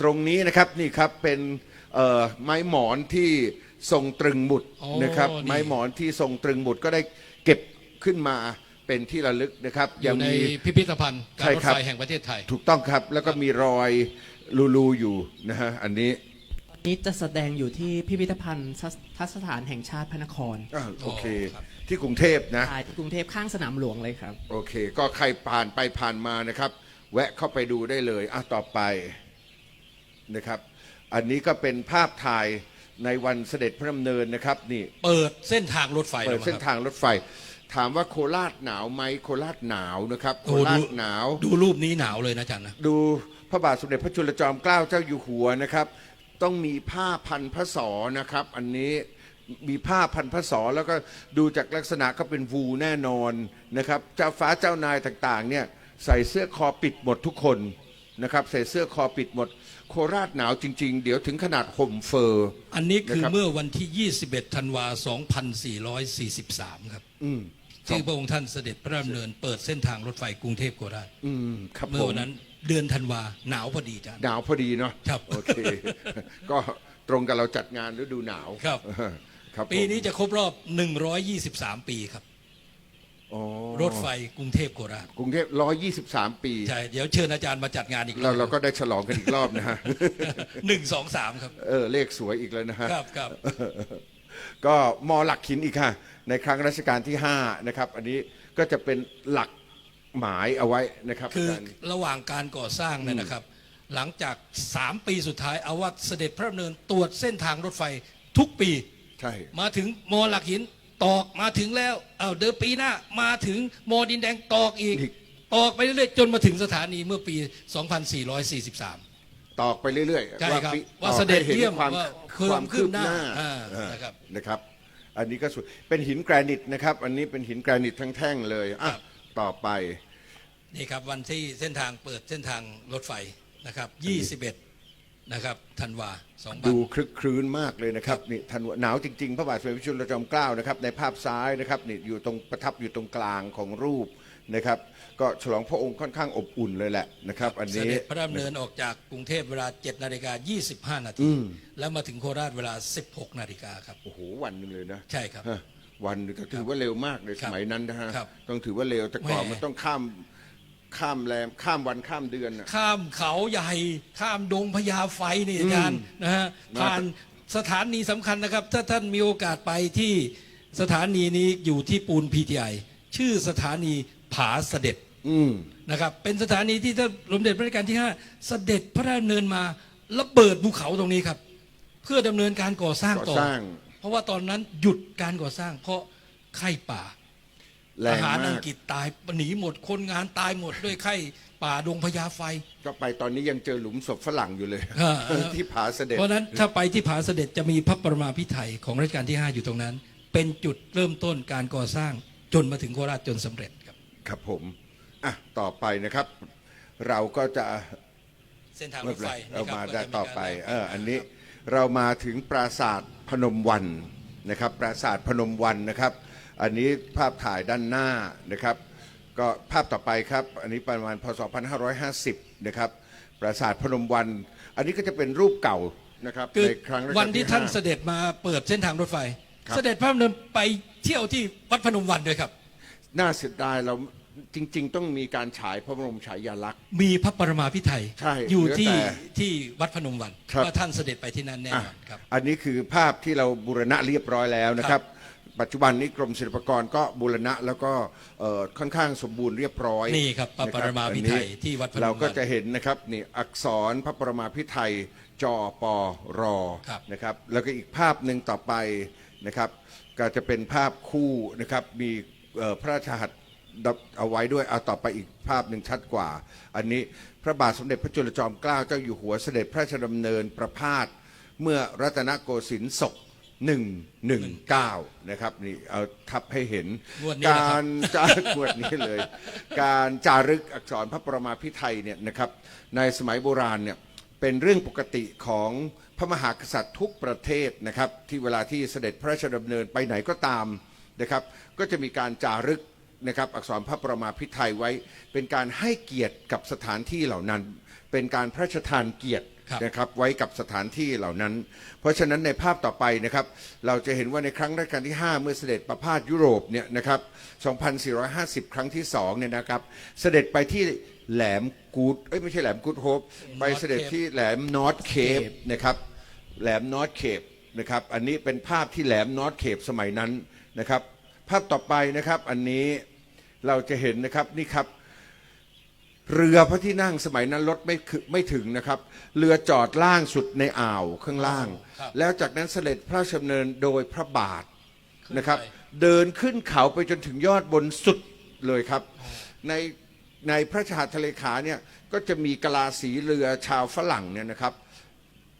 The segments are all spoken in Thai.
ตรงนี้นะครับนี่ครับเป็นเอ่อไม้หมอนที่ทรงตรึงหมุดโอ้นะครับนี่ไม้หมอนที่ทรงตรึงหมุดก็ได้เก็บขึ้นมาเป็นที่ระลึกนะครับอยัยู่งในมี พิพิธภัณฑ์การใช่รถครับ ไฟแห่งประเทศไทย ถูกต้องครับแล้วก็มีรอยรูๆอยู่นะฮะอันนี้นี้จะแสดงอยู่ที่พิพิธภัณฑ์ทัศสถานแห่งชาติพระนครอ่าโอเค อ๋อครับ ที่กรุงเทพนะ ถ่ายที่กรุงเทพข้างสนามหลวงเลยครับ โอเค ก็ใครผ่านไปผ่านมานะครับ แวะเข้าไปดูได้เลยอะต่อไป นะครับ อันนี้ก็เป็นภาพถ่ายในวันเสด็จพระดำเนินนะครับนี่เปิดเส้นทางรถไฟเปิดแล้วมั้เส้นครับทางรถไฟ ถามว่าโคราชหนาวไหมโคราชหนาวนะครับ โคโอ้ราดูชหนาว ดูรูปนี้หนาวเลยนะอาจันนะ ดูพระบาทสมเด็จพระจุลจอมเกล้าเจ้าอยู่หัวนะครับ ต้องมีผ้าพันพระศอนะครับ อันนี้มีผ้าพันพระศอแล้วก็ดูจากลักษณะก็เป็นวูแน่นอนนะครับเจ้าฟ้าเจ้านายต่างๆเนี่ยใส่เสื้อคอปิดหมดทุกคนนะครับ ใส่เสื้อคอปิดหมด โคราชหนาวจริง ๆ เดี๋ยวถึงขนาดห่มเฟอร์อันนี้คือนะครับเมื่อวันที่ 21 ธันวา 2443 ครับอืมที่พระองค์ท่านเสด็จพระดำเนินเปิดเส้นทางรถไฟกรุงเทพโคราชอืมครับเมื่ผอมวันนั้นเดือนธันวาหนาวพอดีจ้ะหนาวพอดีเนาะครับโอเค ก็ตรงกับเราจัดงานฤดูหนาวครับ ครับผมปีนี้จะครบรอบ 123 ปีครับ อ๋อรถไฟกรุงเทพโคราชกรุงเทพ123 ปีใช่เดี๋ยวเชิญอาจารย์มาจัดงานอีกรเราอบเราก็ได้ฉลองกันอีกรอบนะฮะหนึ่งสองสามครับ เออเลขสวยอีกแล้วนะฮะครับครับก็มอหลักหินอีกค่ะ ในครั้งรัชกาลที่ 5 นะครับ อันนี้ก็จะเป็นหลักหมายเอาไว้นะครับคืออาจารย์ ระหว่างการก่อสร้างเนี่ยนะครับ หลังจาก 3 ปีสุดท้ายเอาว่าเสด็จพระดำเนินตรวจเส้นทางรถไฟทุกปี ใช่ มาถึงมอหลักหิน ตอกมาถึงแล้วเอาวเดิมปีหน้ามาถึงมอดินแดงตอกอีกอีก ตอกไปเรื่อยๆจนมาถึงสถานีเมื่อปี 2443 ตอกไปเรื่อยใช่ครับปีว่าตอกเสด็จให้ห็นเยี่ยมความว่าความคืคืบบหน้าหน้าอ่าอ่านะครับนะครับ อันนี้ก็สวยเป็นหินแกรนิตนะครับ อันนี้เป็นหินแกรนิตทั้งแท่งเลยอะครับ ต่อไป นี่ครับวันที่เส้นทางเปิดเส้นทางรถไฟนะครับ21 นะครับธันวาดู2000คลึกครื้นมากเลยนะครับนี่ทันวหนาวจริงๆ พระบาทสมเด็จพระจุลจอมเกล้านะครับในภาพซ้ายนะครับนี่อยู่ตรงประทับอยู่ตรงกลางของรูปนะครับก็ฉลองพระองค์ค่อนข้างอบอุ่นเลยแหละนะครับ อันเสนี้ ด็จพระดำเนินออกจากกรุงเทพเวลา7นาฬิกา25 นาอืที ม แล้วมาถึงโคราชเวลา 16 นาฬิกาครับ โอ้โหวันหนึ่งเลยนะใช่ครับ ฮะวันหนึงก็ถือว่าเร็วมากเลยคสรับมัยนั้นนะฮะครับต้องถือว่าเร็วแต่ก่อนแหมมันต้องข้าม ข้ามแรมข้ามวันข้ามเดือนน่ะ ข้ามเขาใหญ่ ข้ามดงพญาไฟนี่อาจารย์นะฮะมา ผ่านสถานีสำคัญนะครับ ถ้าท่านมีโอกาสไปที่สถานีนี้อยู่ที่ปูนพีทีไอชื่อสถานีผาเสด็จอืม นะครับ เป็นสถานีที่ท่านสมเด็จพระรัชกาลที่5เสด็จพระราชดำเนินมาระเบิดภูเขาตรงนี้ครับ เพื่อดำเนินการก่อสร้างก่อต่อสร้าง เพราะว่าตอนนั้นหยุดการก่อสร้าง เพราะไข้ป่า แรทงหารมาอังกกฤษตายหนีหมดคนงานตายหมดด้วยไข้ป่าดงพญาไฟ ก็ไปตอนนี้ยังเจอหลุมศพฝรั่งอยู่เลย อ่า ที่ผาเสด็จ เพราะฉะนั้นถ้าไปที่ผาเสด็จจะมีพระประมาพิไทยของรัชกาลที่ 5 อยู่ตรงนั้น เป็นจุดเริ่มต้นการก่อสร้างจนมาถึงโคราชจนสำเร็จครับ ครับผม อะ ต่อไปนะครับ เราก็จะเส้นทางรไม่ถเป็นไฟไรเรานะครับมาก็ได้จะต่อไปการเออ อันนี้เรามาถึงปราสาทพนมวันนะครับ ปราสาทพนมวันนะครับ อันนี้ภาพถ่ายด้านหน้านะครับ ก็ภาพต่อไปครับ อันนี้ประมาณพศ 2550 นะครับปราสาทพนมวัน อันนี้ก็จะเป็นรูปเก่านะครับคือในครั้งรัชกลวันที่ท่านห้ เสด็จมาเปิดเส้นทางรถไฟ ครับ เสด็จพระดำเนินไปเที่ยวที่วัดพนมวันด้วยครับ น่าเสียดายเราจริง ๆ ต้องมีการฉายพระบรมฉายาลักษณ์ มีพระปรมาพิไทยใช่อยู่ที่เหลือแต่ที่วัดพนมวันครับ ว่าท่านเสด็จไปที่นั่นแน่นอนครับอันนี้คือภาพที่เราบูรณะเรียบร้อยแล้วนะครับ ปัจจุบันนี้กรมศิลปากรก็บูรณะแล้วก็เอ่อค่อนข้างสมบูรณ์เรียบร้อยนี่ครับพระปรมาภิไธยอันนี้ที่วัดพนมวันเราก็จะเห็นนะครับนี่อักษรพระปรมาภิไธยจอปอรอครับ นะครับแล้วก็อีกภาพหนึ่งต่อไปนะครับก็จะเป็นภาพคู่นะครับมีเอ่อพระราชหัตถ์เอาไว้ด้วยเอาต่อไปอีกภาพหนึ่งชัดกว่า อันนี้พระบาทสมเด็จพระจุลจอมเกล้าเจ้าอยู่หัวเสด็จพระราชดำเนินประพาส เมื่อรัตนโกสินทร์ศก 119 นะครับนี่เอาทับให้เห็นงวดนี้นะครับการจารึกงวดนี้เลย การจารึกอักษรพระประมาพิไทยเนี่ยนะครับในสมัยโบราณเนี่ยเป็นเรื่องปกติของพระมหากษัตริย์ทุกประเทศนะครับที่เวลาที่เสด็จพระราชดำเนินไปไหนก็ตามนะครับก็จะมีการจารึกนะครับอักษรพระประมาพิไทยไว้ เป็นการให้เกียรติกับสถานที่เหล่านั้น เป็นการพระราชทานเกียรติครับ นะครับไว้กับสถานที่เหล่านั้น เพราะฉะนั้นในภาพต่อไปนะครับ เราจะเห็นว่าในครั้งรัชกาลที่ 5 เมื่อเสด็จประพาสยุโรปเนี่ยนะครับ2450 ครั้งที่2เนี่ยนะครับ เสด็จไปที่แหลมกูดเอ้ยไม่ใช่แหลมกูดโฮปไปเสด็จที่แหลมนอร์ทเคปนะครับแหลมนอร์ทเคปนะครับอันนี้เป็นภาพที่แหลมนอร์ทเคปสมัยนั้นนะครับ ภาพต่อไปนะครับอันนี้เราจะเห็นนะครับนี่ครับ เรือพระที่นั่งสมัยนั้นรถไม่คือไม่ถึงนะครับ เรือจอดล่างสุดในอ่าวข้างล่าง ครับ แล้วจากนั้นเสด็จพระราชดำเนินโดยพระบาทขึ้นนะครับไปเดินขึ้นเขาไปจนถึงยอดบนสุดเลยครับ ในในพระชาทะเลขาเนี่ยก็จะมีกะลาสีเรือชาวฝรั่งเนี่ยนะครับ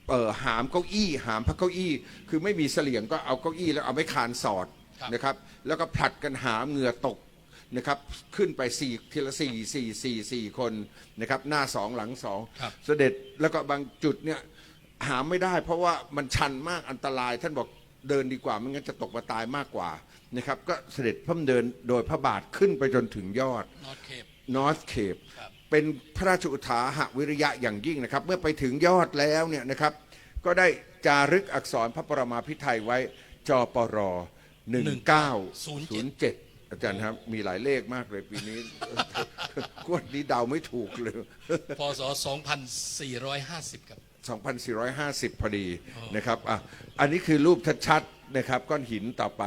เอ่อหามเก้าอี้ หามพระเก้าอี้ คือไม่มีเสลี่ยงก็เอาเก้าอี้แล้วเอาไม้คานสอดครับ นะครับ แล้วก็ผลัดกันหามเหงื่อตก นะครับขึ้นไปสี่ทีละสี่สี่สี่สี่คนนะครับหน้าสองหลังสองครับเสด็จแล้วก็บางจุดเนี่ยหามไม่ได้ เพราะว่ามันชันมากอันตรายท่านบอกเดินดีกว่าไม่งั้นจะตกมาตายมากกว่านะครับก็เสด็จพระดำเดินโดยพระบาทขึ้นไปจนถึงยอด นอตเคป นอร์ทเคปครับ เป็นพระราชอุทาหวิริยะอย่างยิ่งนะครับ เมื่อไปถึงยอดแล้วเนี่ยนะครับ ก็ได้จารึกอักษรพระปรมาภิไธยไว้จปร 1907 อาจารย์ครับ มีหลายเลขมากเลยปีนี้ กวดนี้เดาไม่ถูกเลย พศ 2450 ครับ 2,450 พอดีนะครับอะอันนี้คือรูปชัดๆนะครับก้อนหินต่อไป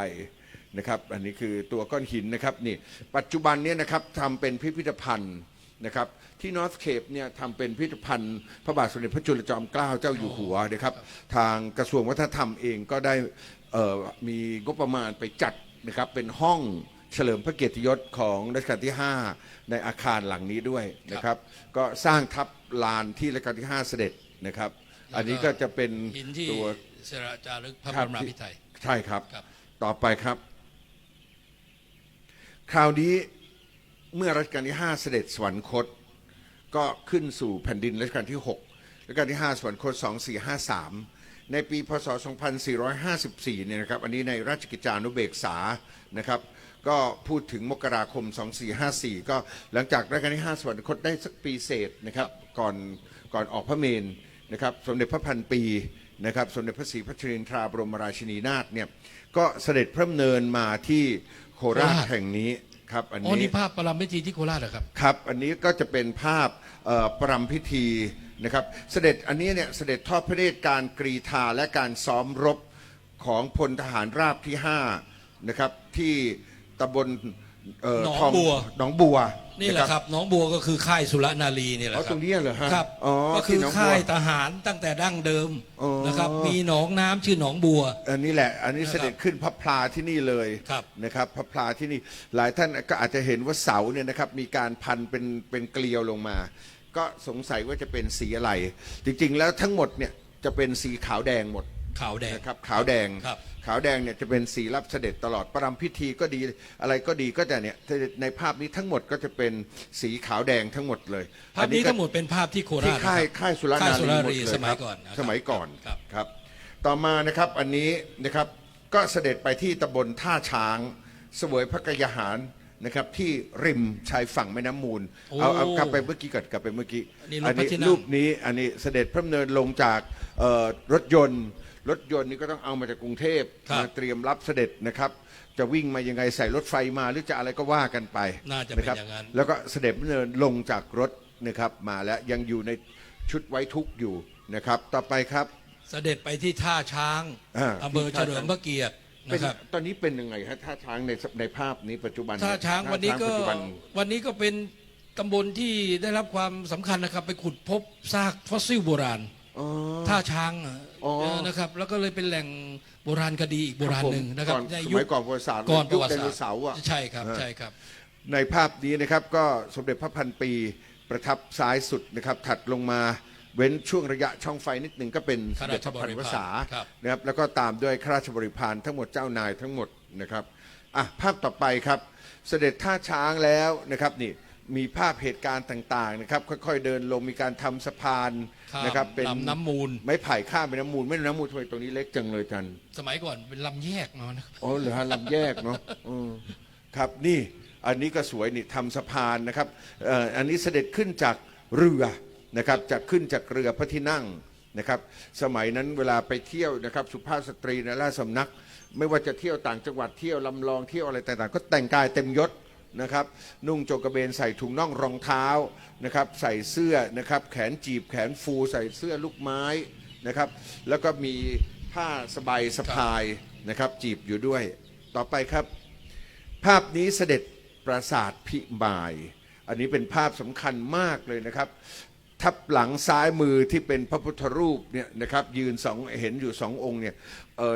นะครับ อันนี้คือตัวก้อนหินนะครับนี่ปัจจุบันเนี่ยนะครับทำเป็นพิพิธภัณฑ์นะครับที่นอร์ทเคปเนี่ยทำเป็นพิพิธภัณฑ์พระบาทสมเด็จพระจุลจอมเกล้าเจ้าอยู่หัวนะครับ ทางกระทรวงวัฒนธรรมเองก็ได้เอ่อมีงบประมาณไปจัดนะครับเป็นห้อง เฉลิมพระเกียรติยศของรัชกาลที่ 5 ในอาคารหลังนี้ด้วยนะครับ ก็สร้างทับลานที่รัชกาลที่ 5 เสด็จนะครับแล้วก็อันนี้ก็จะเป็นหินที่ตัวเสระจารึกพระคบรัรมราภิไธยใช่ครับครับ ต่อไปครับ คราวนี้เมื่อรัชกาลที่ 5 เสด็จสวรรคต ก็ขึ้นสู่แผ่นดินรัชกาลที่ 6 รัชกาลที่ 5 สวรรคต 2453 ในปีพศ 2454 เนี่ยนะครับ อันนี้ในราชกิจจานุเบกษานะครับ ก็พูดถึงมกราคม 2454 ก็หลังจากรัชกาลที่5สวรรคตได้สักปีเศษนะครับก่อนก่อนออกพระเมนนะครับสมเด็จพระพันปีนะครับสมเด็จพระศรีพัชรินทราบรมราชินีนาถเนี่ยก็เสด็จพระดำเนินมาที่โคราชโคราช แห่งนี้ครับอันอ๋อนี้ นี่ภาพปรามเมจีที่โคราชเหรอครับ ครับ อันนี้ก็จะเป็นภาพเอ่อปรำพิธีนะครับ เสด็จอันนี้เนี่ยเสด็จทอดพระเนตรการกรีธาและการซ้อมรบของพลทหารราบที่5นะครับที่ ตำบลเอ่อหนองทบัว หนองบัวนี่แหละครับหน้องบัวก็คือค่ายสุรนารีนี่แหละอ๋อคตรัรบงนี้เหรอฮะครับอ๋อก็คือที่หนองบัว ค่ายทหารตั้งแต่ดั้งเดิมอ๋อ นะครับ มีหนองน้ำชื่อหนองบัว อันนี้แหละ อันนี้นะครับเสด็จขึ้นพระพลาที่นี่เลยครับนะครับพระพลาที่นี่หลายท่านก็อาจจะเห็นว่าเสาเนี่ยนะครับมีการพันเป็นเป็นเกลียวลงมา ก็สงสัยว่าจะเป็นสีอะไร จริงๆแล้วทั้งหมดเนี่ยจะเป็นสีขาวแดงหมด ขาวแดง นะครับขาวแดงครับ ขาวแดงเนี่ยจะเป็นสีรับเสด็จตลอดประรำพิธีก็ดีอะไรก็ดีก็จะเนี่ยในภาพนี้ทั้งหมดก็จะเป็นสีขาวแดงทั้งหมดเลยภาพนี้ก็ทั้งหมดเป็นภาพที่โคราที่ชนะค่ายรับค่ายสุรค่ายนาสุรีรหมดรีเลยสมัยครับก่อนนะครับสมัยก่อนครับ ครับ ต่อมานะครับอันนี้นะครับก็เสด็จไปที่ตำบลท่าช้างเสวยพระกยาหารนะครับที่ริมชายฝั่งแม่น้ำมูลโอ้เอาเอากลับไปเมื่อกี้ก่อนกลับไปเมื่อกี้อันนี้รูปพระที่นั่ง รูปนี้อันนี้เสด็จพระดำเนินลงจากเอ่อรถยนต์ รถยนต์นี่ก็ต้องเอามาจากกรุงเทพครับ มาเตรียมรับเสด็จนะครับ จะวิ่งมายังไงใส่รถไฟมาหรือจะอะไรก็ว่ากันไปน่าจะเป็นครับอย่างนั้น แล้วก็เสด็จพระดำเนินลงจากรถนะครับมาแล้วยังอยู่ในชุดไว้ทุกข์อยู่นะครับ ต่อไปครับ เสด็จไปที่ท่าช้างอ่า อำเภอที่เฉท่าลิมช้างพระเกียรติเป็นนะครับ ตอนนี้เป็นยังไงฮะท่าช้างในในภาพนี้ปัจจุบันท่าช้างวันนี้ก็ท่าช้างปัจจุบัน วันนี้ก็เป็นตำบลที่ได้รับความสำคัญนะครับ ไปขุดพบซากฟอสซิลโบราณ อ๋อ ท่าช้างอะอ๋อ เออนะครับ แล้วก็เลยเป็นแหล่งโบราณคดีอีกโบราณหนึ่งนะครับก่อนในสยุมัคยก่อนประวัติศาสตร์ก่อนประวัติยุคไดศาโนสตร์เสาร์อะ ใช่ครับฮะใช่ครับ ในภาพนี้นะครับก็สมเด็จพระพันปีประทับซ้ายสุดนะครับ ถัดลงมาเว้นช่วงระยะช่องไฟนิดหนึ่งก็เป็นสมเด็จพระพันวษาครับ นะครับแล้วก็ตามด้วยข้าราชบริพารทั้งหมดเจ้านายทั้งหมดนะครับอะภาพต่อไปครับ เสด็จท่าช้างแล้วนะครับนี่ มีภาพเหตุการณ์ต่างๆนะครับค่อยๆเดินลงมีการทำสะพานข้ามนะครับเป็นลำน้ำมูล ไม้ไผ่ข้ามเป็นน้ำมูลไม่น้ำมูลทำไมตรงนี้เล็กจังเลยจันสมัยก่อนเป็นลำแยกมานะครับ อ๋อเหรือฮะลำแยกเนาะอืมครับนี่อันนี้ก็สวยนี่ทำสะพานนะครับเอ่ออันนี้เสด็จขึ้นจากเรือนะครับจากขึ้นจากเรือพระที่นั่งนะครับ สมัยนั้นเวลาไปเที่ยวนะครับ สุภาพสตรีในราชสำนัก ไม่ว่าจะเที่ยวต่างจังหวัดเที่ยวลำลองเที่ยวอะไรต่างๆ ก็แต่งกายเต็มยศ นะครับ นุ่งโจงกระเบนใส่ถุงน่องรองเท้านะครับ ใส่เสื้อนะครับแขนจีบแขนฟูใส่เสื้อลูกไม้นะครับ แล้วก็มีผ้าสบายสะพายนะครับ จีบอยู่ด้วย ต่อไปครับ ภาพนี้เสด็จปราสาทพิมาย อันนี้เป็นภาพสำคัญมากเลยนะครับ ทับหลังซ้ายมือที่เป็นพระพุทธรูปเนี่ยนะครับ ยืนสองเห็นอยู่สององค์เนี่ย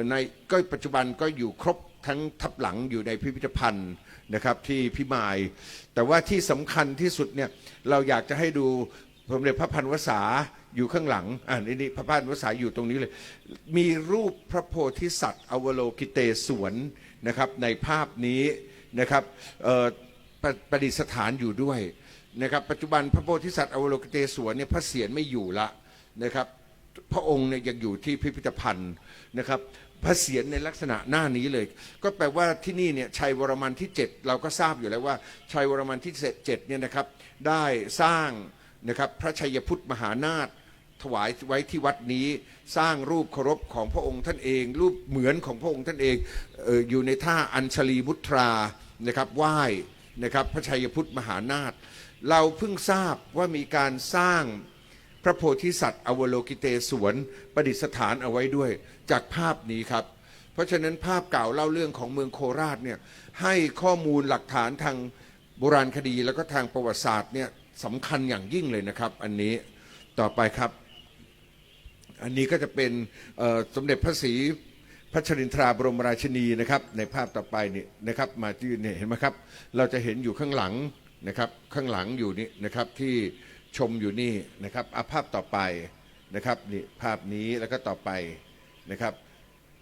ในก็ปัจจุบันก็อยู่ครบทั้งทับหลังอยู่ในพิพิธภัณฑ์ นะครับที่พิมาย แต่ว่าที่สำคัญที่สุดเนี่ยเราอยากจะให้ดูสมเด็จพระพันวษาอยู่ข้างหลังอ่านี่นี่พระพันวษาอยู่ตรงนี้เลย มีรูปพระโพธิสัตว์ อวโลกิเตศวนนะครับในภาพนี้นะครับประประดิษฐานอยู่ด้วยนะครับปัจจุบันพระโพธิสัตว์อวโลกิเตศวรเนี่ยพระเศียรไม่อยู่ละนะครับพระองค์เนี่ยยังอยู่ที่พิพิธภัณฑ์นะครับ พระเศียรในลักษณะหน้านี้เลย ก็แปลว่าที่นี่เนี่ยชัยวรมันที่ 7 เราก็ทราบอยู่แล้วว่าชัยวรมันที่7เนี่ยนะครับได้สร้างนะครับพระชัยพุทธมหานาถถวายไว้ที่วัดนี้สร้างรูปเคารพของพระองค์ท่านเอง รูปเหมือนของพระองค์ท่านเองเอออยู่ในท่าอัญชลีมุตรานะครับไหว้นะครับพระชัยพุทธมหานาถเราเพิ่งทราบว่ามีการสร้าง พระโพธิสัตว์อวโลกิเตศวนประดิษฐานเอาไว้ด้วยจากภาพนี้ครับ เพราะฉะนั้นภาพเก่าเล่าเรื่องของเมืองโคราชเนี่ยให้ข้อมูลหลักฐานทางโบราณคดีแล้วก็ทางประวัติศาสตร์เนี่ยสำคัญอย่างยิ่งเลยนะครับ อันนี้ต่อไปครับ อันนี้ก็จะเป็นสมเด็จพระศรีพัชรินทราบรมราชินีนะครับ ในภาพต่อไปนี่นะครับ มาที่เนี่เห็นไหมครับ เราจะเห็นอยู่ข้างหลังนะครับ ข้างหลังอยู่นี่นะครับที่ ชมอยู่นี่นะครับอาภาพต่อไปนะครับนี่ภาพนี้แล้วก็ต่อไปนะครับ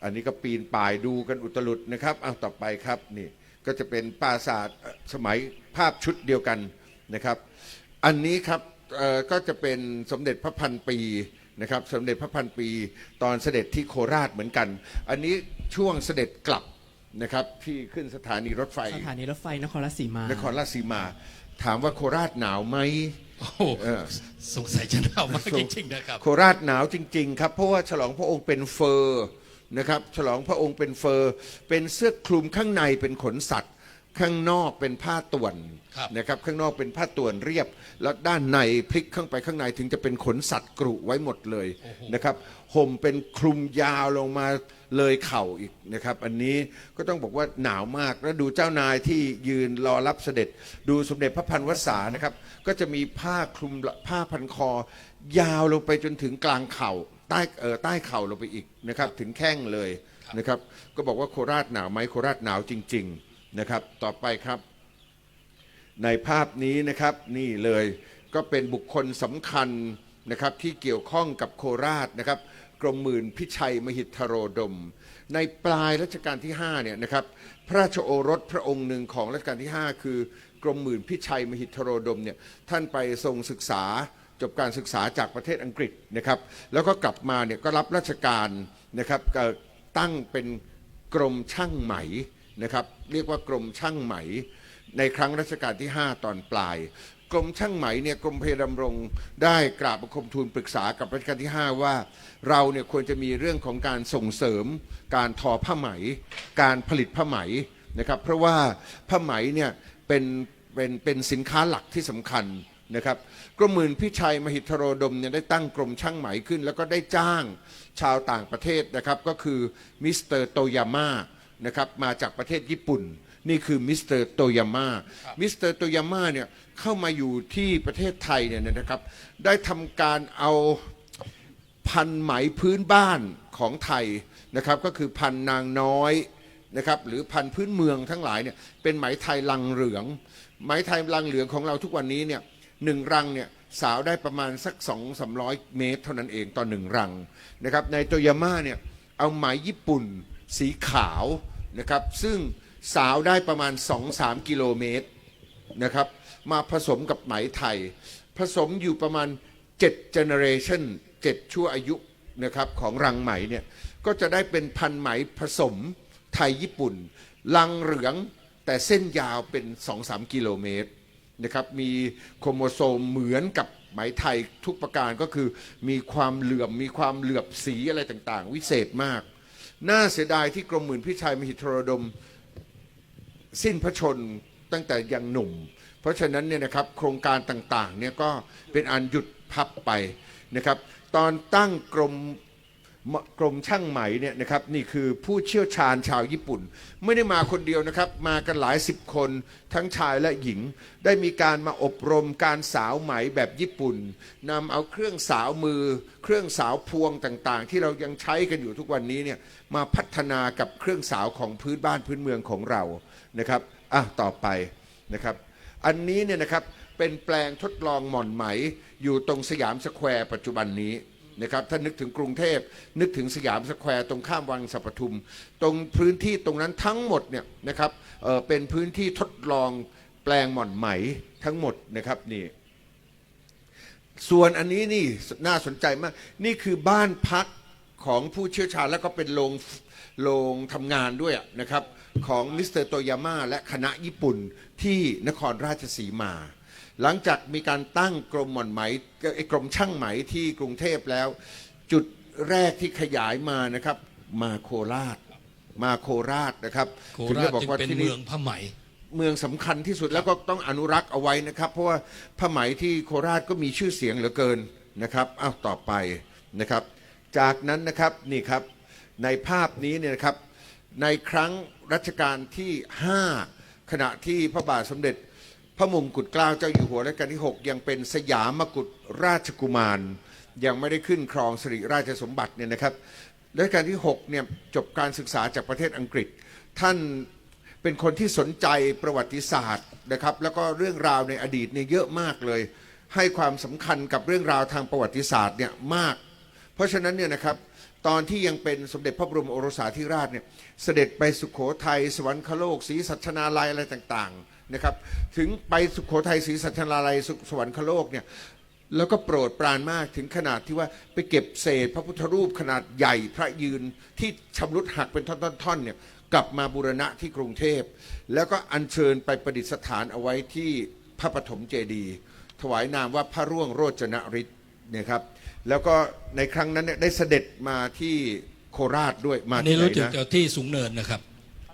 อันนี้ก็ปีนป่ายดูกันอุตลุดนะครับเอาต่อไปครับนี่ก็จะเป็นปราสาทเอ่อสมัยภาพชุดเดียวกันนะครับ อันนี้ครับเอ่อก็จะเป็นสมเด็จพระพันปีนะครับ สมเด็จพระพันปี ตอนเสด็จที่โคราชเหมือนกัน อันนี้ช่วงเสด็จกลับนะครับที่ขึ้นสถานีรถไฟ สถานีรถไฟนครราชสีมานนครราชสีมา ถามว่าโคราชหนาวไหมโอ้โหเออ สงสัยจะหนาวมากจริงๆนะครับ โคราชหนาวจริงๆครับ เพราะว่าฉลองพระองค์เป็นเฟอร์นะครับ ฉลองพระองค์เป็นเฟอร์ เป็นเสื้อคลุมข้างในเป็นขนสัตว์ ข้างนอกเป็นผ้าต่วนครับ นะครับ ข้างนอกเป็นผ้าต่วนเรียบ แล้วด้านในพลิกข้างไปข้างในถึงจะเป็นขนสัตว์กรุไว้หมดเลยนะครับห่มเป็นคลุมยาวลงมา เลยเข่าอีกนะครับ อันนี้ก็ต้องบอกว่าหนาวมาก แล้วดูเจ้านายที่ยืนรอรับเสด็จ ดูสมเด็จพระพันวษานะครับ ก็จะมีผ้าคลุมผ้าพันคอ ยาวลงไปจนถึงกลางเข่าใต้เออใต้เข่าลงไปอีกนะครับ ถึงแข้งเลยนะครับ ก็บอกว่าโคราชหนาวไหมโคราชหนาวจริง ๆนะครับ ต่อไปครับ ในภาพนี้นะครับนี่เลยก็เป็นบุคคลสำคัญนะครับที่เกี่ยวข้องกับโคราชนะครับ กรมหมื่นพิชัยมหิทโรดม ในปลายรัชกาลที่5เนี่ยนะครับพระราชโอรสพระองค์หนึ่งของรัชกาลที่ 5 คือกรมหมื่นพิชัยมหิทโรดมเนี่ยท่านไปทรงศึกษาจบการศึกษาจากประเทศอังกฤษนะครับ แล้วก็กลับมาเนี่ยก็รับราชการนะครับตั้งเป็นกรมช่างไหมนะครับ เรียกว่ากรมช่างไหม ในครั้งรัชกาลที่ 5 ตอนปลาย กรมช่างไหมเนี่ยกรมเพดำรง ได้กราบบังคมทูลปรึกษากับรัชกาลที่ 5 ว่า เราเนี่ยควรจะมีเรื่องของการส่งเสริม การทอผ้าไหม การผลิตผ้าไหมนะครับ เพราะว่าผ้าไหมเนี่ยเป็นเป็นเป็นสินค้าหลักที่สำคัญนะครับกรมหมื่นพิชัยมหิทโรดมเนี่ยได้ตั้งกรมช่างไหมขึ้น แล้วก็ได้จ้างชาวต่างประเทศนะครับก็คือมิสเตอร์โตยาม่านะครับมาจากประเทศญี่ปุ่น นี่คือมิสเตอร์โตยาม่ามิสเตอร์โตยาม่าเนี่ยเข้ามาอยู่ที่ประเทศไทยเนี่ยนะครับ ได้ทำการเอาพันไหมพื้นบ้านของไทยนะครับ ก็คือพันนางน้อยนะครับหรือพันพื้นเมืองทั้งหลายเนี่ยเป็นไหมไทยลังเหลือง ไหมไทยลังเหลืองของเราทุกวันนี้เนี่ยหนึ่งรังเนี่ยสาวได้ประมาณสักสองสามร้อยเมตร เท่านั้นเองต่อหนึ่งรังนะครับในโตยาม่าเนี่ยเอาไหมญี่ปุ่นสีขาวนะครับซึ่ง สาวได้ประมาณ 2-3 กิโลเมตรนะครับ มาผสมกับไหมไทย ผสมอยู่ประมาณ7 generation 7 ชั่วอายุนะครับของรังไหมเนี่ยก็จะได้เป็นพันไหมผสมไทยญี่ปุ่น ลังเหลืองแต่เส้นยาวเป็น 2-3 กิโลเมตรนะครับมีโครโมโซมเหมือนกับไหมไทยทุกประการก็คือมีความเหลื่อมมีความเหลือบสีอะไรต่างๆ วิเศษมาก น่าเสียดายที่กรมหมื่นพิชัยมหิทรดม สิ้นพระชนตั้งแต่ยังหนุ่ม เพราะฉะนั้นเนี่ยนะครับโครงการต่างๆเนี่ยก็เป็นอันหยุดพับไปนะครับ ตอนตั้งกรมกรมช่างไหมเนี่ยนะครับนี่คือผู้เชี่ยวชาญชาวญี่ปุ่น ไม่ได้มาคนเดียวนะครับ มากันหลายสิบคนทั้งชายและหญิง ได้มีการมาอบรมการสาวไหมแบบญี่ปุ่นนำเอาเครื่องสาวมือ เครื่องสาวพวงต่างๆ ที่เรายังใช้กันอยู่ทุกวันนี้เนี่ยมาพัฒนากับเครื่องสาวของพื้นบ้านพื้นเมืองของเรา นะครับอะต่อไปนะครับ อันนี้เนี่ยนะครับเป็นแปลงทดลองหม่อนไหม อยู่ตรงสยามสแควร์ปัจจุบันนี้นะครับถ้านึกถึงกรุงเทพนึกถึงสยามสแควร์ตรงข้ามวังสัปทุม ตรงพื้นที่ตรงนั้นทั้งหมดเนี่ยนะครับเเป็นพื้นที่ทดลองแปลงหม่อนไหมทั้งหมดนะครับนี่ส่วนอันนี้นี่น่าสนใจมาก นี่คือบ้านพักของผู้เชี่ยวชาญแล้วก็เป็นโรงโรงทำงานด้วยนะครับ ของมิสเตอร์โตยาม่าและคณะญี่ปุ่นที่นครราชสีมา หลังจากมีการตั้งกรมหม่อนไหมไอ้กรมช่างไหมที่กรุงเทพแล้ว จุดแรกที่ขยายมานะครับ มาโคราช มาโคราชนะครับโคถึงราได้ชบอกจึงว่าเป็นที่เมืนี่องผ้าไหมเมืองสำคัญที่สุดแล้วก็ต้องอนุรักษ์เอาไว้นะครับ เพราะว่าผ้าไหมที่โคราชก็มีชื่อเสียงเหลือเกินนะครับอ้าวต่อไปนะครับ จากนั้นนะครับนี่ครับในภาพนี้เนี่ยนะครับในครั้ง รัชกาลที่ 5 ขณะที่พระบาทสมเด็จ พระมงกุฎเกล้าเจ้าอยู่หัวรัชกาลที่ 6 ยังเป็นสยามกุฎราชกุมาร ยังไม่ได้ขึ้นครองสิริราชสมบัติเนี่ยนะครับรัชกาลที่6เนี่ยจบการศึกษาจากประเทศอังกฤษ ท่านเป็นคนที่สนใจประวัติศาสตร์นะครับแล้วก็เรื่องราวในอดีตเนี่ยเยอะมากเลย ให้ความสำคัญกับเรื่องราวทางประวัติศาสตร์เนี่ยมาก เพราะฉะนั้นเนี่ยนะครับ ตอนที่ยังเป็นสมเด็จพระบรมโอรสาธิราชเนี่ยเสด็จไปสุขโขทัยสวรรคโลกศรีสัชนาลัยอะไรต่างๆนะครับถึงไปสุขโขทัยศรีสัชนาลัยสุสวรรคโลกเนี่ยแล้วก็โปรดปรานมากถึงขนาดที่ว่าไปเก็บเศษ พระพุทธรูปขนาดใหญ่พระยืนที่ชำรุดหักเป็นท่อนๆเนี่ยกลับมาบูรณะที่กรุงเทพ แล้วก็อัญเชิญไปประดิษฐานเอาไว้ที่พระปฐมเจดีย์ถวายนามว่าพระร่วงโรจนฤทธิ์เนี่ยครับ แล้วก็ในครั้งนั้นเนี่ยได้เสด็จมาที่โคราชด้วยมาอันที่นี้ไหนรู้จักนะจากที่สูงเนินนะครับ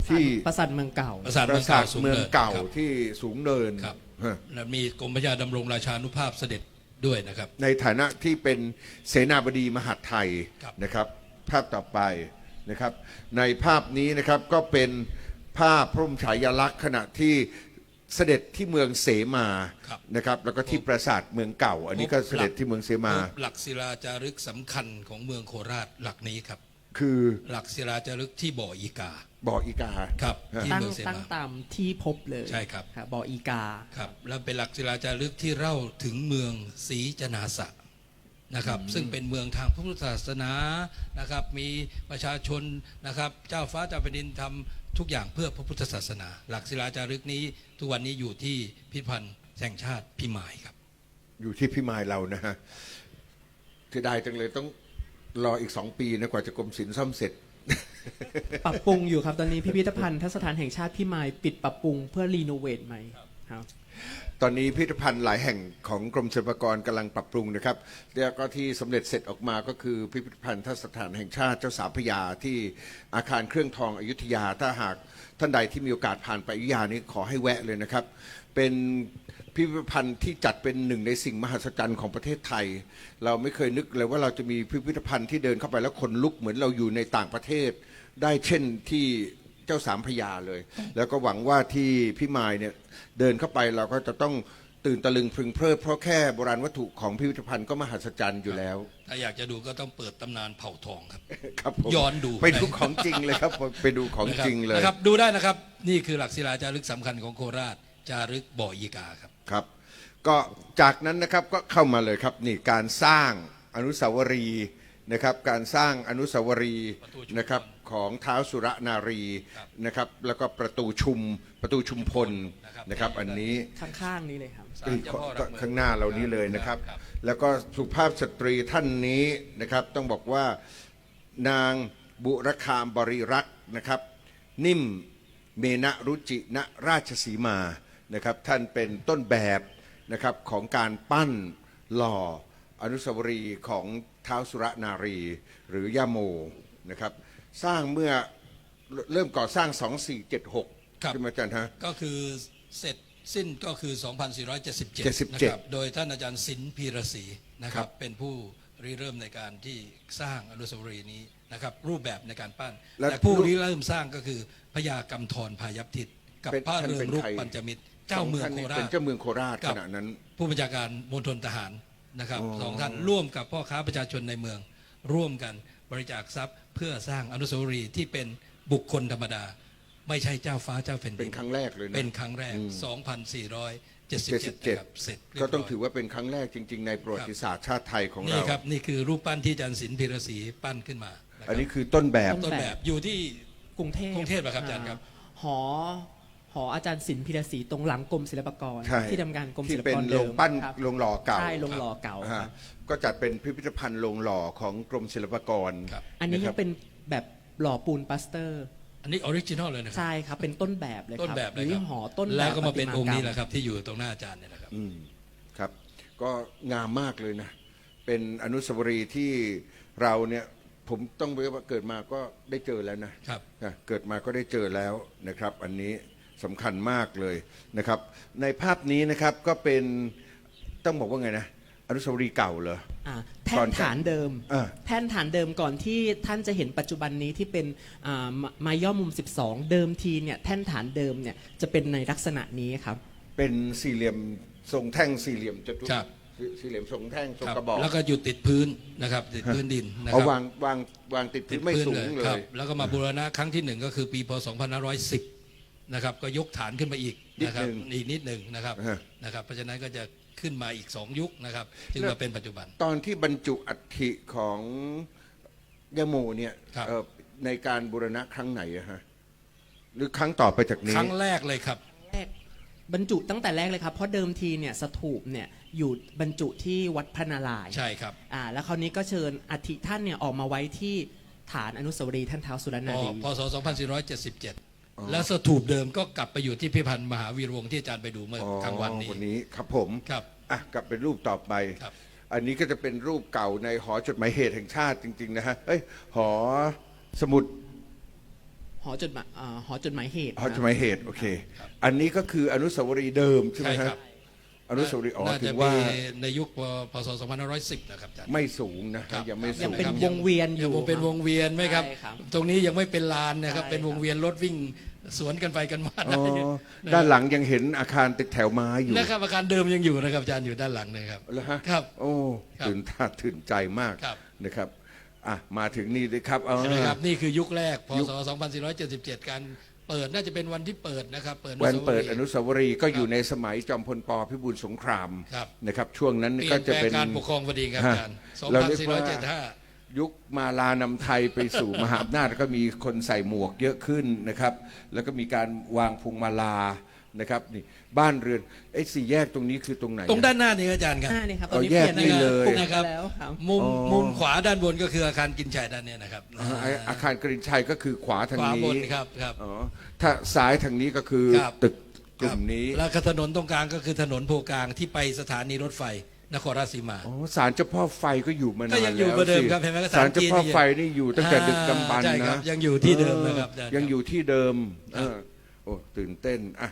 ที่ปราสาทเมืองเก่า ปราสาทปเมืราองสาเก่าทสูงเมืองเนินเก่าครับ ที่สูงเนินครับ ฮะและมีกรมพระยาดำรงราชานุภาพเสด็จด้วยนะครับ ในฐานะที่เป็นเสนาบดีมหาดไทยครับ นะครับ ภาพต่อไปนะครับ ในภาพนี้นะครับก็เป็นภาพพระบรมฉายาลักษณ์ขณะที่ เสด็จที่เมืองเสมาครับนะครับ แล้วก็ที่ปราสาทเมืองเก่า อันนี้ก็เสด็จที่เมืองเสมาพบหลักศิลาจารึกสำคัญของเมืองโคราชหลักนี้ครับ คือหลักศิลาจารึกที่บ่ออีกา บ่ออีกาครับฮะที่ตั้งเมืองเสตั้งมา ตามที่พบเลยใช่ครับบ่ออีกา ครับแล้วเป็นหลักศิลาจารึกที่เล่าถึงเมืองศรีจนาสะนะครับ ซึ่งเป็นเมืองทางพระพุทธศาสนานะครับ มีประชาชนนะครับ เจ้าฟ้าเจ้าแผ่นดินทำ ทุกอย่างเพื่อพระพุทธศาสนา หลักศิลาจารึกนี้ ทุกวันนี้อยู่ที่พิพิธภัณฑ์แห่งชาติพิมายครับ อยู่ที่พิมายเรานะฮะเสียดายจังเลยต้องรออีกสองปีนะกว่าจะกรมศิลป์ซ่อมเสร็จ ปรับปรุงอยู่ครับ ตอนนี้พิพิธภัณฑ์ทัศถานแห่งชาติพี่มายปิดปรับปรุงเพื่อรีโนเวทใหม่ ครับ ตอนนี้พิพิธภัณฑ์หลายแห่งของกรมศิลปากรกำลังปรับปรุงนะครับแล้วก็ที่สำเร็จเสร็จออกมาก็คือพิพิธภัณฑ์ทัศถานแห่งชาติเจ้าสามพระยาที่อาคารเครื่องทองอยุธยา ถ้าหากท่านใดที่มีโอกาสผ่านไปอยุธยานี้ขอให้แวะเลยนะครับ เป็นพิพิธภัณฑ์ที่จัดเป็นหนึ่งในสิ่งมหัศจรรย์ของประเทศไทย เราไม่เคยนึกเลยว่าเราจะมีพิพิธภัณฑ์ที่เดินเข้าไปแล้วขนลุกเหมือนเราอยู่ในต่างประเทศ ได้เช่นที่ เจ้าสามพระยาเลย แล้วก็หวังว่าที่พี่มายเนี่ยเดินเข้าไปเราก็จะต้องตื่นตะลึงพึงเพลิดเพราะแค่โบราณวัตถุของพิพิธภัณฑ์ก็มหัศจรรย์อยู่แล้ว ถ้าอยากจะดูก็ต้องเปิดตำนานเผ่าทองครับ ครับผมย้อนดูไปดูของจริงเลยครับไปดูของจริงเลยนะครับดูได้นะครับ นี่คือหลักศิลาจารึกสำคัญของโคราชจารึกบ่ออีกาครับครับ ก็จากนั้นนะครับก็เข้ามาเลยครับนี่การสร้างอนุสาวรีย์นะครับ การสร้างอนุสาวรีย์ประตูชุมพลนะครับ ของเท้าวสุรนารีนะครับ แล้วก็ประตูชุมประตูชุมพลนะครับ อันนี้ข้างๆนี้เลยครับ ศาลเจ้าพ่อรักเมืองข้างหน้าเรานี้เลยนะครับ ครับ แล้วก็สุภาพสตรีท่านนี้นะครับ ต้องบอกว่านางบุรคามบริรักษ์นะครับ นิ่มเมนะรุจิณราชสีมานะครับ ท่านเป็นต้นแบบนะครับของการปั้นหล่ออนุสาวรีย์ของท้าวสุรนารีหรือย่าโมนะครับ สร้างเมื่อเริ่มก่อสร้าง 2476 ครับ ใช่ไหมอาจารย์ฮะ ก็คือเสร็จสิ้นก็คือ 2477 77นะครับโดยท่านอาจารย์สินพีระศรีนะคครัรับ บ เป็นผู้ริเริ่มในการที่สร้างอนุสาวรีย์นี้นะครับ รูปแบบในการปั้น และแต่ผู้ริเริ่มสร้างก็คือพญากำธรพายัพทิตกับเป็นพระท่านเรือเป็งนรูปใครปัญจมิตรเจ้าเมืองท่นโคนี่ราเป็นชเจ้าเมืองโคราชครัขบณะนั้น ผู้บัญชาการมณฑลทหารนะครับอ๋อ สองท่านร่วมกับพ่อค้าประชาชนในเมือง ร่วมกันบริจาคทรัพย์เพื่อสร้างอนุสาวรีย์ที่เป็นบุคคลธรรมดา ไม่ใช่เจ้าฟ้าเจ้าแผ่นดิเป็นครั้งแรกเลยนะเป็นครั้งแรก อืม 2,477นะครับเสร็จเรียบก็ร้ยต้องถือว่าเป็นครั้งแรกจริง ๆ ในประวัติศาสตร์ชาติไทยของนี่เรา ครับ นี่คือรูปปั้นที่อาจารย์ศิลป์พิระศรีปั้นขึ้นมาะครับอันนี้คือต้นแบบ ต้นแบบอยู่ที่ กรุงเทพกรุงเทพเหรอครับอาจารย์ครับ หอ หออาจารย์ศิลป์พิรศรีตรงหลังกรมศิลปากร ใช่ที่ทำการกรมศิที่ลปาเป็นกรโรเดิงมปั้นครับโรงหล่อเก่าใช่โรงหล่อเก่าคฮะรับก็จัดเป็นพิพิธภัณฑ์โรงหล่อของกรมศิลปากรครับอันนี้ะคยัรังบเป็นแบบหล่อปูนปลาสเตอร์ อันนี้ออริจินอลเลยนะครับ ใช่ครับ เป็นต้นแบบเลยครับต้นแบบเลยหครืรัอบหอต้นแบบแล้วก็มาเป็นปองค์นี้รแหละครับ ที่อยู่ตรงหน้าอาจารย์เนี่ยนะครับ อืมครับก็งามมากเลยนะ เป็นอนุสาวรีย์ที่เราเนี่ยผมต้องเรียกว่าเกิดมาก็ได้เจอแล้วนะครับ นะเกิดมาก็ได้เจอแล้วนะครับ อันนี้ สำคัญมากเลยนะครับ ในภาพนี้นะครับก็เป็นต้องบอกว่าไงนะอนุสาวรีย์เก่าเหรอ อ่าแท่ก่อนนจะฐานเดิม อ่า แท่นฐานเดิมก่อนที่ท่านจะเห็นปัจจุบันนี้ที่เป็นอ่าไมไม้ย่อมุม 12 เดิมทีเนี่ยแท่นฐานเดิมเนี่ยจะเป็นในลักษณะนี้ครับ เป็นสี่เหลี่ยมทรงแท่งสี่เหลี่ยมจตุครับสี่สี่เหลี่ยมทรงแท่งทรงครับกระบอกแล้วก็อยู่ติดพื้นนะครับ ติดพื้นดินนะคเอารับวางวางวางติดพื้นไม่สูงเลครับยแล้วก็มาบูรณะครั้งที่หนึ่งก็คือปีพศ2510 นะครับก็ยกฐานขึ้นมาอีกนะครับนิดหนึ่งอีกนิดหนึ่งนะครับฮะ นะครับ เพราะฉะนั้นก็จะขึ้นมาอีก 2 ยุคนะครับจึงแล้วมาเป็นปัจจุบัน ตอนที่บรรจุอัฐิของยะโมเนี่ยครับ เอ่อในการบูรณะครั้งไหนอะฮะหรือครั้งต่อไปจากนี้ ครั้งแรกเลยครับ แรกบรรจุตั้งแต่แรกเลยครับ เพราะเดิมทีเนี่ยสถูปเนี่ยอยู่บรรจุที่วัดพระนารายณ์ใช่ครับอ่าแล้วคราวนี้ก็เชิญอัฐิท่านเนี่ยออกมาไว้ที่ฐานอนุสาวรีย์ท่านเท้าวสุรนารี พศ 2477 แล้วสถูปเดิมก็กลับไปอยู่ที่พิพิธภัณฑ์มหาวีรวงศ์ที่อาจารย์ไปดูเมื่ออ๋อกลางวันนี้วันนี้ครับผมครับอะกลับเป็นรูปต่อไป ครับ อันนี้ก็จะเป็นรูปเก่าในหอจดหมายเหตุแห่งชาติจริง ๆ นะฮะเอ้ยหอสมุดหอจดหมายอ่าหอจดหมายเหตุหอจดหมายเหตุโอเค อันนี้ก็คืออนุสาวรีย์เดิมใช่ไหมใช่คฮะรับอนุสาวรีย์อ๋อน่าถึจะงมีว่าในยุคพศ2510 นะครับอาจารย์ ไม่สูงนะครัฮะบ ยังไม่ยัสูงง เป็นครับวงเวียนอยังยู่เป็นครับ วงเวียนไหมครับ ใช่ครับตรงนี้ยังไม่เป็นลานนะครับ ใช่เป็นวงเวียนรถวิ่ง สวนกันไปกันมาอ๋ได้อด้านหลังยังเห็นอาคารตึกแถวไม้อยู่นะครับอาคารเดิมยังอยู่นะครับอาจารย์อยู่ด้านหลังนะครับแล้วฮะครับ โอ้ครับตื่นตาตื่นใจมากครับนะครับอะมาถึงนี่เลยครับเอาใช่ไหมครับนี่คือยุคแรกพยุคศ2477 การเปิดน่าจะเป็นวันที่เปิดนะครับเปิดวันเปิดออนุนุสาวรีย์ก็อยู่ในสมัยจอมพลปพิบูลสงครามครับนะครับช่วงนั้นเปลี่ก็ยนจะแปลงเป็นการปกครองพอดีครับฮะอาจารย์เราเรียกว่า2475 ยุคมาลานำไทยไปสู่มหาอำนาจก็มีคนใส่หมวกเยอะขึ้นนะครับ แล้วก็มีการวางพวงมาลานะครับนี่บ้านเรือนไอ้สี่แยกตรงนี้คือตรงไหน ตรงด้านหน้านี่อาจารย์ครับหน้านี่ครับตเอาอนนี้แยเปกลี่ยนนี่เลยปรุงนะครับแล้วครับ มุมอ๋อ มุมขวาด้านบนก็คืออาคารกินชัยด้านเนี้นะครับอ่าไอ้อาคารกรินชัยก็คือขวาทางขวานี้บนครับครับ อ๋อถ้าซ้ายทางนี้ก็คือครับ ตึกกลุ่มนี้แล้วก็ถนนตรงกลางก็คือถนนโพกลางที่ไปสถานีรถไฟ นครราชสีมา อ๋อศาลเจ้าพ่อไฟก็อยู่มานานก็แล้วยังอยู่เหมือนเดิมสิครับเห็นไหมก็ศาลเจ้าพ่อศาลจีนนี่ไฟนี่อยู่ตั้งแต่ดึกดำบรรพ์ใช่ครันะบยังอยู่ที่เดิมนะครับอาจารย์ยังอยู่ที่เดิมครับเออโอ้ตื่นเต้นอะ